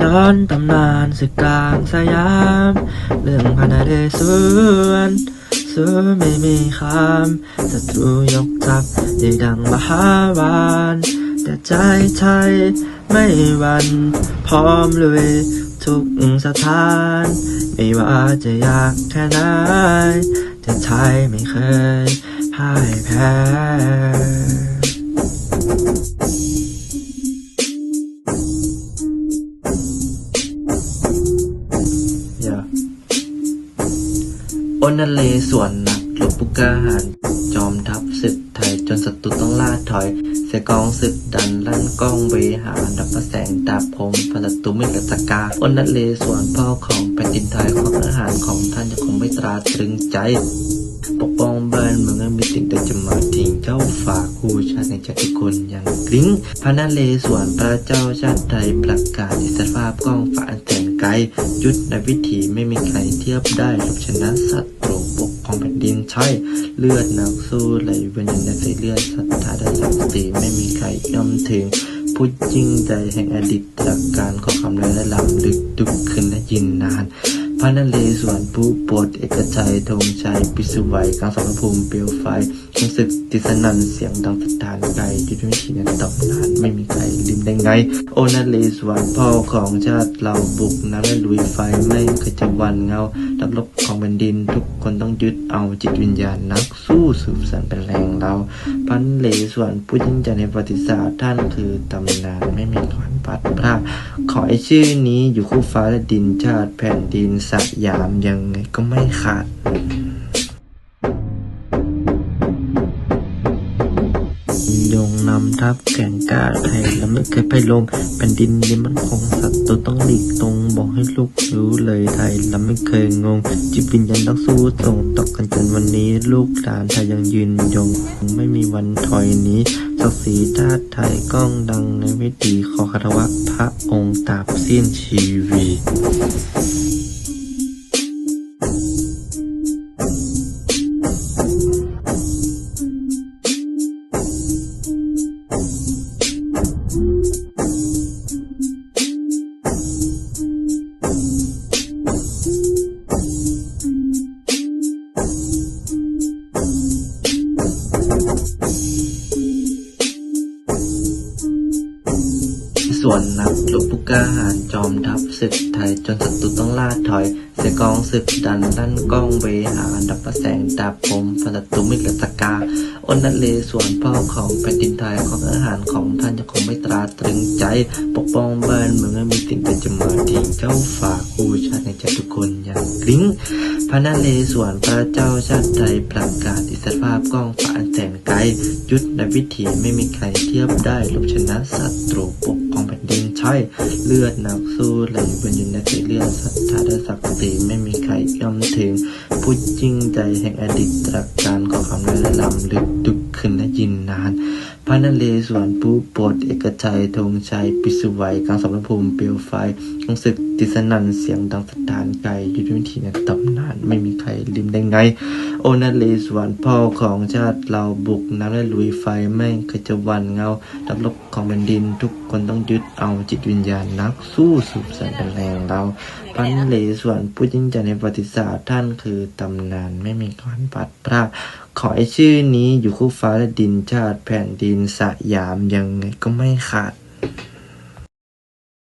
ย้อนตำนานศึกกลางสยาม เรื่องพระนเรศวรสู้ไม่มีคำศัตรูยกทัพใหญ่ดังมหาวานแต่ใจไทยไม่หวันพร้อมลุยทุกสถาน ไม่ว่าจะยากแค่ไหนแต่ไทยไม่เคยพ่ายแพ้ อ้นนเลสวนนักหลบปุกาหาร จอมทัพศึกไทยจนศัตรูต้องล่าถอย เสกองศึกดันลั่นกล้องเวหาดับประแสงดาบผมพลัตุไม่กระตกาอ้นนเลสวนพ่อของแผ่นดินไทยของอาหารของท่านยังคงไม่ตราตรึงใจ ปกป้อง คู่ชาติในใจทุกคนอย่างกริ้งพระนเรศวรพระเจ้าชาติไทยประกาศอิสรภาพกล้องฝาอันแสนไกลยุทธในวิถีไม่มีใครเทียบได้ลบชนะศัตรูปกของแผ่นดินใช่เลือดนักสู้ไหลเวียนในสายเลือดศรัทธาและศักดิ์ศรีไม่มีใครย่อมถึงผู้ยิ่งใจแห่งอดีตจากการขอคำและลำลึกดุกขึ้นและยินนานพระนเรศวรผู้โปรดเอกชัยธงชัยปิสุวัยกลางสมรภูมิเปลวไฟคงศึกติสนันเสียงดังสถานไกลยุทธวิธีนั้นตำนานไม่มีใครลืมได้ไง โอนาเรศวรพ่อของชาติเราบุกน้ำและลุยไฟไม่เคยจะวันเงาดับลบของแผ่นดินทุกคนต้องยึดเอาจิตวิญญาณนักสู้สืบสานเป็นแรงเรา พันเลสวนผู้ยิ่งใหญ่ในประวัติศาสตร์ท่านคือตำนานไม่มีขวัญพัดพรากขอให้ชื่อนี้อยู่คู่ฟ้าและดินชาติแผ่นดินสยามยังไงก็ไม่ขาด นำทัพแข่งก้าไทยแล้วไม่เคยไปลงแผ่นดินนี้มันคงศัตรูต้องหลีกตรงบอกให้ลูกรู้เลยไทยแล้วไม่เคยงง จิตวิญญาณต้องสู้ส่งต่อกันจนวันนี้ ลูกหลานไทยยังยืนยง ไม่มีวันถอยนี้ศักดิ์ศรีชาติไทยก้องดังในวิถีขอคารวะพระองค์ตราบสิ้นชีวิ ผู้กล้าหาญจอมทัพศึกไทย จนศัตรูต้องล่าถอย เสียกองศึกดันลั่นก้องเวหาดับประแสงดาบผมพลัตุไม่กระกาอนนเลส่วนพ่อของแผ่นดินไทยของอาหารของท่านยังคงไม่ตราตรึงใจ ปกป้องบ้านเมืองให้มีสิ่งใดจะมาทิ้งเจ้าฝากคู่ชาติในใจทุกคนอย่างกริ้งพระนเรศวรพระเจ้าชาติไทยประกาศอิสรภาพกล้องฝาอันแสนไกลยุทธในวิถีไม่มีใครเทียบได้ลบชนะศัตรูปกของแผ่นดิน ช่เลือดนักสู้ไหลเป็นอยู่ในสายเลือดสัทธาและศักดิ์ศรีไม่มีใครย่อมถึงผู้ยิ่งใจแห่งอดีตตรักการของคำและลำลึกดึกขึ้นและยินนาน พระนเรศวรผู้โปรดเอกชัยธงชัย ปิสุไวกลางสมรภูมิเปลวไฟคงศึกติสนันเสียงดังสถานไกลยุทธวิธีในตำนานไม่มีใครลืมได้ไง โอนเรศวรพ่อของชาติเราบุกน้ำและลุยไฟไม่เคยจะวันเงาดับลบของแผ่นดินทุกคนต้องยึดเอาจิตวิญญาณนักสู้สืบสานเป็นแรงเราพันเลสวนผู้ยิ่งใหญ่ในประวัติศาสตร์ท่านคือตำนานไม่มีขวัญพัดพรากขอให้ชื่อนี้อยู่คู่ฟ้าและดินชาติแผ่นดินสยามยังไงก็ไม่ขาด